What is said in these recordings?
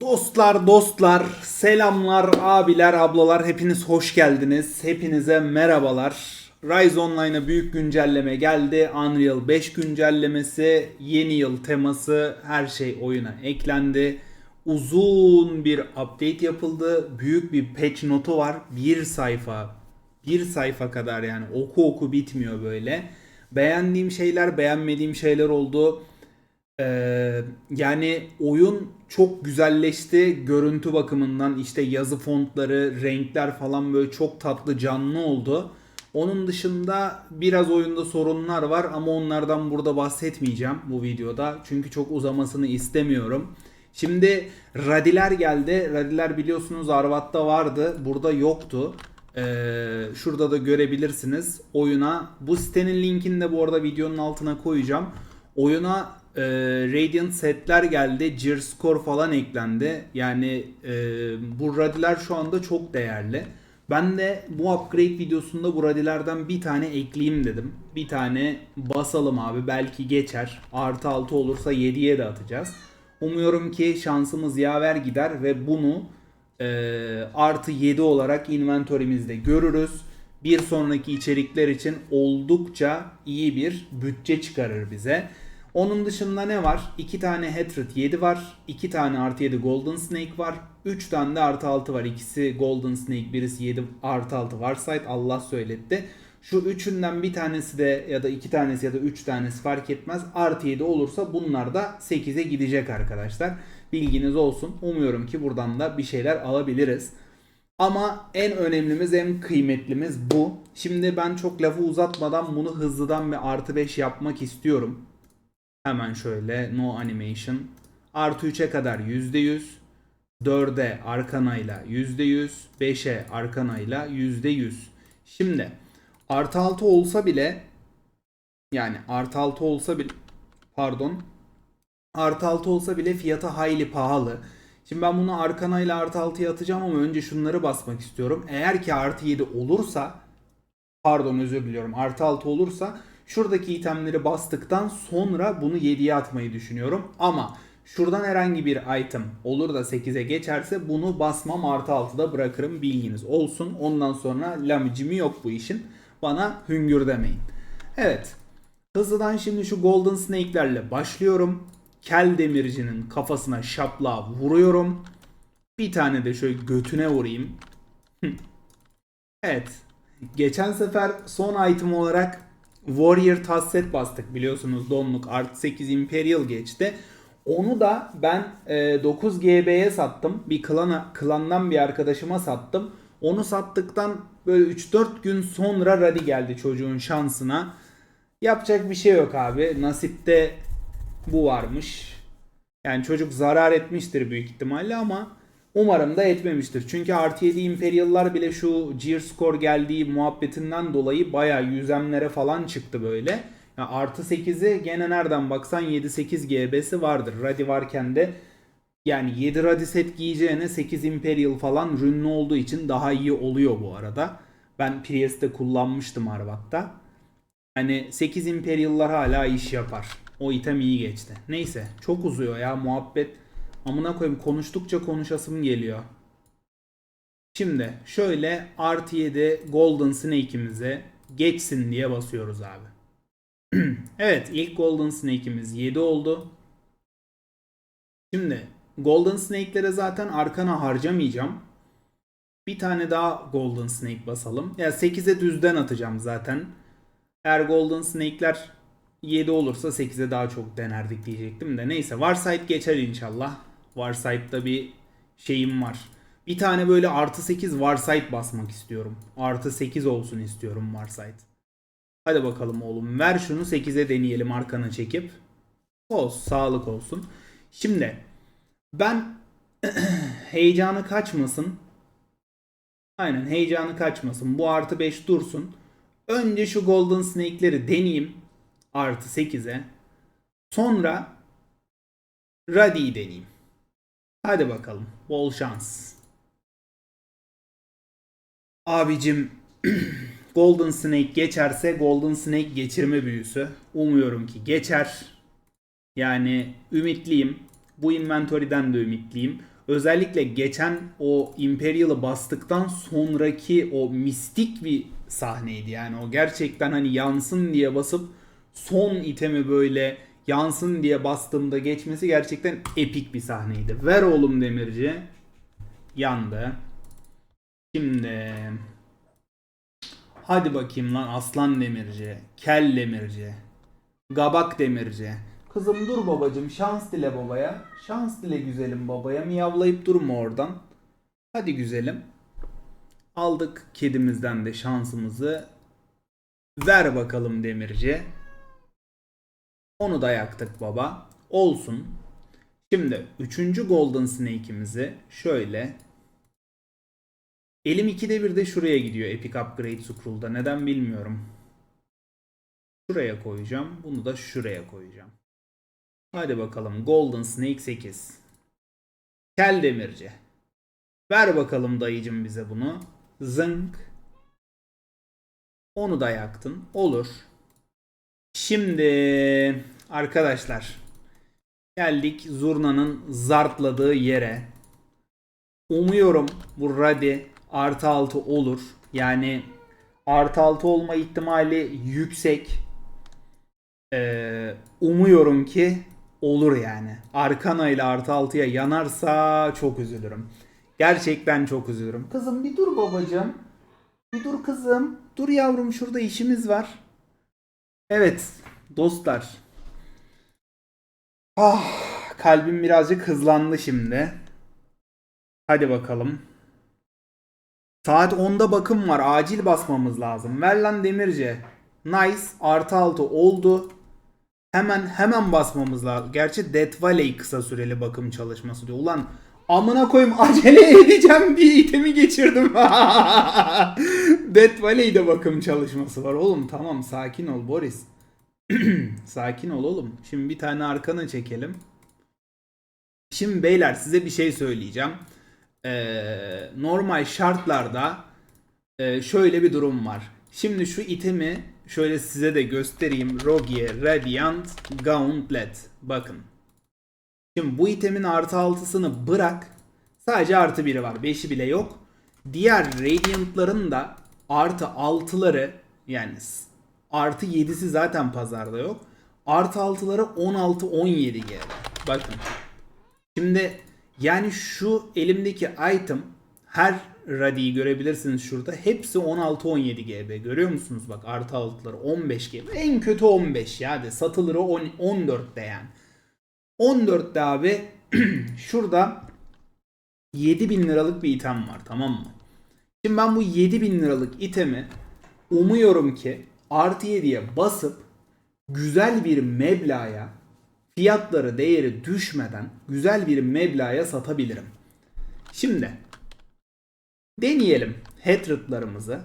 Dostlar, dostlar, selamlar, abiler, ablalar, hepiniz hoş geldiniz. Hepinize merhabalar. Rise Online'a büyük güncelleme geldi. Unreal 5 güncellemesi, yeni yıl teması, her şey oyuna eklendi. Uzun bir update yapıldı. Büyük bir patch notu var. Bir sayfa. Bir sayfa kadar yani oku oku bitmiyor böyle. Beğendiğim şeyler, beğenmediğim şeyler oldu. Ee, yani oyun çok güzelleşti görüntü bakımından işte yazı fontları, renkler falan böyle çok tatlı canlı oldu. Onun dışında biraz oyunda sorunlar var ama onlardan burada bahsetmeyeceğim bu videoda. Çünkü çok uzamasını istemiyorum. Şimdi Radiler geldi. Radiler biliyorsunuz Arvat'ta vardı. Burada yoktu. Ee, şurada da görebilirsiniz. Oyuna bu sitenin linkini de bu arada videonun altına koyacağım. Oyuna e, Radiant setler geldi. Gear Score falan eklendi. Yani e, bu radiler şu anda çok değerli. Ben de bu upgrade videosunda bu radilerden bir tane ekleyeyim dedim. Bir tane basalım abi belki geçer. Artı 6 olursa 7'ye de atacağız. Umuyorum ki şansımız yaver gider ve bunu e, artı 7 olarak inventory'mizde görürüz. Bir sonraki içerikler için oldukça iyi bir bütçe çıkarır bize. Onun dışında ne var? 2 tane Hatred 7 var. 2 tane artı 7 Golden Snake var. 3 tane de artı 6 var. İkisi Golden Snake, birisi 7 artı 6 Varsight. Allah söyletti. Şu üçünden bir tanesi de ya da iki tanesi ya da üç tanesi fark etmez. Artı 7 olursa bunlar da 8'e gidecek arkadaşlar. Bilginiz olsun. Umuyorum ki buradan da bir şeyler alabiliriz. Ama en önemlimiz en kıymetlimiz bu. Şimdi ben çok lafı uzatmadan bunu hızlıdan bir artı 5 yapmak istiyorum. Hemen şöyle no animation. Artı 3'e kadar %100. 4'e arkanayla %100. 5'e arkanayla %100. Şimdi artı 6 olsa bile yani artı 6 olsa bile pardon artı 6 olsa bile fiyatı hayli pahalı. Şimdi ben bunu arkana ile artı 6'ya atacağım ama önce şunları basmak istiyorum. Eğer ki artı 7 olursa pardon özür diliyorum artı 6 olursa şuradaki itemleri bastıktan sonra bunu 7'ye atmayı düşünüyorum. Ama şuradan herhangi bir item olur da 8'e geçerse bunu basmam artı 6'da bırakırım bilginiz olsun. Ondan sonra lamicimi yok bu işin. Bana hüngür demeyin. Evet. Hızlıdan şimdi şu Golden Snake'lerle başlıyorum. Kel demircinin kafasına şapla vuruyorum. Bir tane de şöyle götüne vurayım. evet. Geçen sefer son item olarak Warrior Tasset bastık biliyorsunuz donluk artı 8 Imperial geçti. Onu da ben e, 9 GB'ye sattım. Bir klana, klandan bir arkadaşıma sattım. Onu sattıktan böyle 3-4 gün sonra Radi geldi çocuğun şansına. Yapacak bir şey yok abi. Nasipte bu varmış. Yani çocuk zarar etmiştir büyük ihtimalle ama umarım da etmemiştir. Çünkü artı 7 Imperial'lar bile şu Gear Score geldiği muhabbetinden dolayı bayağı yüzemlere falan çıktı böyle. Yani artı 8'i gene nereden baksan 7-8 GB'si vardır. Radi varken de yani 7 Radi set giyeceğine 8 Imperial falan rünlü olduğu için daha iyi oluyor bu arada. Ben Prius'te kullanmıştım Arvat'ta. Hani 8 Imperial'lar hala iş yapar. O item iyi geçti. Neyse çok uzuyor ya muhabbet. Amına koyayım konuştukça konuşasım geliyor. Şimdi şöyle artı 7 Golden Snake'imize geçsin diye basıyoruz abi. evet ilk Golden Snake'imiz 7 oldu. Şimdi Golden Snake'lere zaten arkana harcamayacağım. Bir tane daha Golden Snake basalım. Ya 8'e düzden atacağım zaten. Eğer Golden Snake'ler 7 olursa 8'e daha çok denerdik diyecektim de. Neyse Warsight geçer inşallah. Warsight'ta bir şeyim var. Bir tane böyle artı 8 Warsight basmak istiyorum. Artı 8 olsun istiyorum Warsight. Hadi bakalım oğlum ver şunu 8'e deneyelim arkana çekip. Olsun sağlık olsun. Şimdi ben heyecanı kaçmasın. Aynen heyecanı kaçmasın. Bu artı 5 dursun. Önce şu Golden Snake'leri deneyeyim. Artı 8'e. Sonra Radi'yi deneyeyim. Hadi bakalım. Bol şans. Abicim Golden Snake geçerse Golden Snake geçirme büyüsü. Umuyorum ki geçer. Yani ümitliyim. Bu inventory'den de ümitliyim. özellikle geçen o Imperial'ı bastıktan sonraki o mistik bir sahneydi. Yani o gerçekten hani yansın diye basıp son itemi böyle yansın diye bastığımda geçmesi gerçekten epik bir sahneydi. Ver oğlum demirci. Yandı. Şimdi hadi bakayım lan aslan demirci, kel demirci, gabak demirci. Kızım dur babacım şans dile babaya. Şans dile güzelim babaya. Miyavlayıp durma oradan. Hadi güzelim. Aldık kedimizden de şansımızı. Ver bakalım demirci. Onu da yaktık baba. Olsun. Şimdi üçüncü Golden Snake'imizi şöyle Elim 2'de 1 de şuraya gidiyor Epic Upgrade Scroll'da. Neden bilmiyorum. Şuraya koyacağım. Bunu da şuraya koyacağım. Hadi bakalım. Golden Snake 8. Kel demirci. Ver bakalım dayıcım bize bunu. Zınk. Onu da yaktın. Olur. Şimdi arkadaşlar geldik zurnanın zartladığı yere. Umuyorum bu Radi artı 6 olur. Yani artı 6 olma ihtimali yüksek. Ee, umuyorum ki olur yani. Arkana ile artı 6'ya yanarsa çok üzülürüm. Gerçekten çok üzülürüm. Kızım bir dur babacığım. Bir dur kızım. Dur yavrum şurada işimiz var. Evet dostlar. Ah kalbim birazcık hızlandı şimdi. Hadi bakalım. Saat 10'da bakım var. Acil basmamız lazım. Ver lan demirci. Nice. Artı 6 oldu. Hemen hemen basmamız lazım. Gerçi Death Valley kısa süreli bakım çalışması diyor. Ulan amına koyayım acele edeceğim diye itemi geçirdim. Death Valley'de bakım çalışması var. Oğlum tamam sakin ol Boris. sakin ol oğlum. Şimdi bir tane arkana çekelim. Şimdi beyler size bir şey söyleyeceğim. Ee, normal şartlarda e, şöyle bir durum var. Şimdi şu itemi şöyle size de göstereyim. Rogue Radiant Gauntlet. Bakın. Şimdi bu itemin artı altısını bırak. Sadece artı biri var. Beşi bile yok. Diğer Radiant'ların da artı altıları yani artı yedisi zaten pazarda yok. Artı altıları 16-17 GB. Bakın. Şimdi yani şu elimdeki item her radiyi görebilirsiniz şurada. Hepsi 16-17 GB. Görüyor musunuz? Bak artı altıları 15 GB. En kötü 15 ya de. Satılırı 10, 14'te yani. 14'te abi şurada 7000 liralık bir item var tamam mı? Şimdi ben bu 7000 liralık itemi umuyorum ki artı 7'ye basıp güzel bir meblağa fiyatları değeri düşmeden güzel bir meblağa satabilirim. Şimdi deneyelim Hatred'larımızı.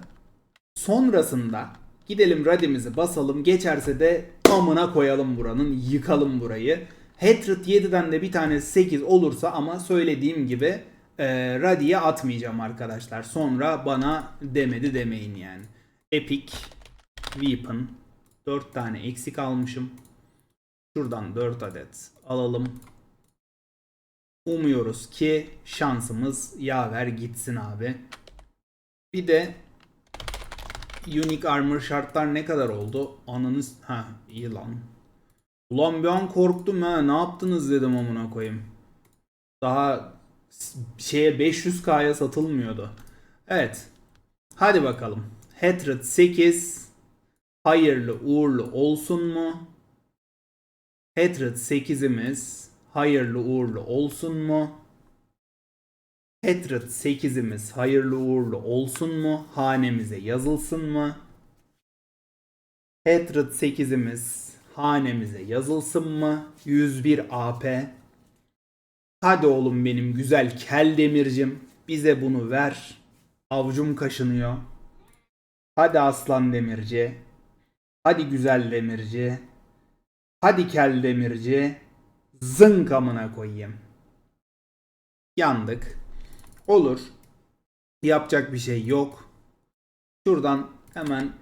Sonrasında gidelim radimizi basalım. Geçerse de amına koyalım buranın. Yıkalım burayı. Hatred 7'den de bir tane 8 olursa ama söylediğim gibi e, radiye atmayacağım arkadaşlar. Sonra bana demedi demeyin yani. Epic Weapon 4 tane eksik almışım. Şuradan 4 adet alalım. Umuyoruz ki şansımız yaver gitsin abi. Bir de Unique Armor şartlar ne kadar oldu? Ananız... Ha iyi lan. Ulan bir an korktum ha. Ne yaptınız dedim amına koyayım. Daha şeye 500k'ya satılmıyordu. Evet. Hadi bakalım. Hatred 8 hayırlı uğurlu olsun mu? Hatred 8'imiz hayırlı uğurlu olsun mu? Hatred 8'imiz hayırlı uğurlu olsun mu? Hanemize yazılsın mı? Hatred 8'imiz hanemize yazılsın mı? 101 AP. Hadi oğlum benim güzel kel demircim. Bize bunu ver. Avucum kaşınıyor. Hadi aslan demirci. Hadi güzel demirci. Hadi kel demirci. Zınk amına koyayım. Yandık. Olur. Yapacak bir şey yok. Şuradan hemen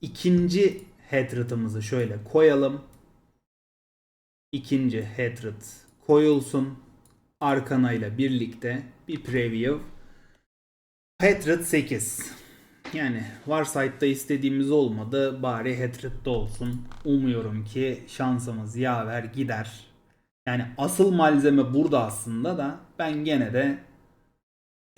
ikinci headrot'ımızı şöyle koyalım. İkinci headrot koyulsun. Arkana ile birlikte bir preview. Hatred 8. Yani Warsight'ta istediğimiz olmadı. Bari Hatred'de olsun. Umuyorum ki şansımız yaver gider. Yani asıl malzeme burada aslında da ben gene de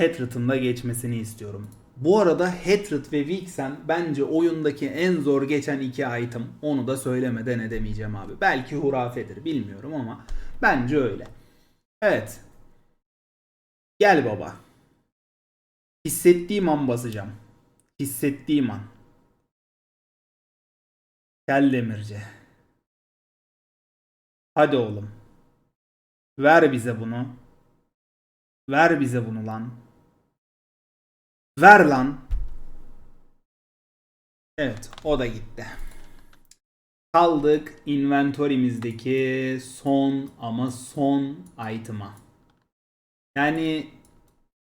Hatred'ın da geçmesini istiyorum. Bu arada Hatred ve Vixen bence oyundaki en zor geçen iki item. Onu da söylemeden edemeyeceğim abi. Belki hurafedir bilmiyorum ama bence öyle. Evet. Gel baba. Hissettiğim an basacağım. Hissettiğim an. Gel demirci. Hadi oğlum. Ver bize bunu. Ver bize bunu lan. Ver lan. Evet o da gitti. Kaldık inventory'mizdeki son ama son item'a. Yani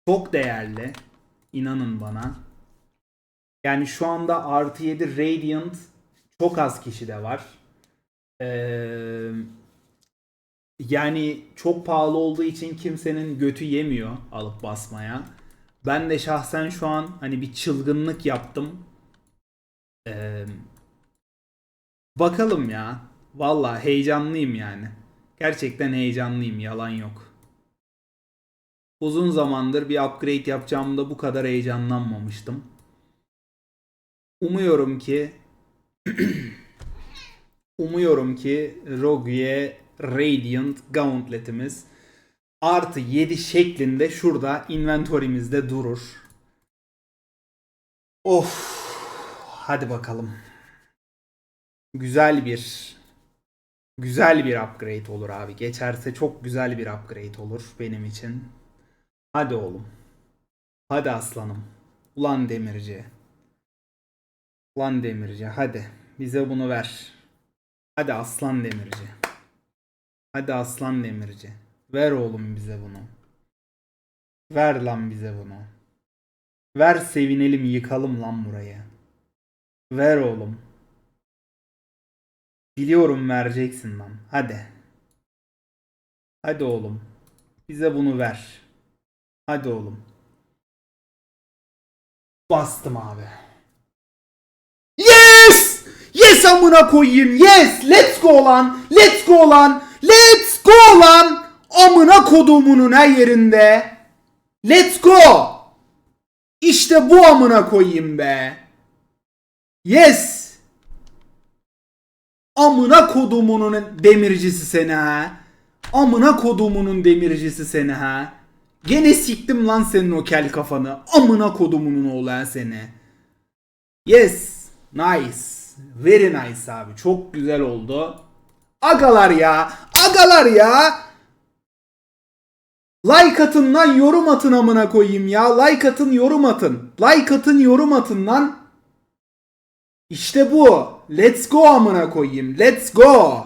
çok değerli. İnanın bana. Yani şu anda artı 7 Radiant çok az kişide var. Ee, yani çok pahalı olduğu için kimsenin götü yemiyor alıp basmaya. Ben de şahsen şu an hani bir çılgınlık yaptım. Ee, bakalım ya. Valla heyecanlıyım yani. Gerçekten heyecanlıyım yalan yok. Uzun zamandır bir upgrade yapacağımda bu kadar heyecanlanmamıştım. Umuyorum ki umuyorum ki Rogue'ye Radiant Gauntlet'imiz artı 7 şeklinde şurada inventory'mizde durur. Of. Hadi bakalım. Güzel bir güzel bir upgrade olur abi. Geçerse çok güzel bir upgrade olur benim için. Hadi oğlum. Hadi aslanım. Ulan demirci. Ulan demirci hadi. Bize bunu ver. Hadi aslan demirci. Hadi aslan demirci. Ver oğlum bize bunu. Ver lan bize bunu. Ver sevinelim yıkalım lan burayı. Ver oğlum. Biliyorum vereceksin lan. Hadi. Hadi oğlum. Bize bunu ver. Hadi oğlum. Bastım abi. Yes! Yes amına koyayım. Yes! Let's go lan. Let's go lan. Let's go lan. Amına kodumunun her yerinde. Let's go. İşte bu amına koyayım be. Yes. Amına kodumunun demircisi seni ha. Amına kodumunun demircisi seni ha. Gene siktim lan senin o kel kafanı. Amına kodumunun oğlu ha seni. Yes. Nice. Very nice abi. Çok güzel oldu. Agalar ya. Agalar ya. Like atın lan yorum atın amına koyayım ya. Like atın yorum atın. Like atın yorum atın lan. İşte bu. Let's go amına koyayım. Let's go.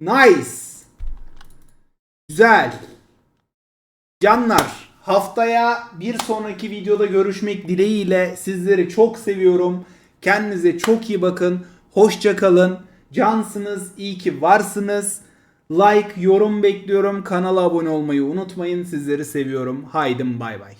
Nice. Güzel. Canlar haftaya bir sonraki videoda görüşmek dileğiyle sizleri çok seviyorum. Kendinize çok iyi bakın. Hoşça kalın. Cansınız. iyi ki varsınız. Like, yorum bekliyorum. Kanala abone olmayı unutmayın. Sizleri seviyorum. Haydi bay bay.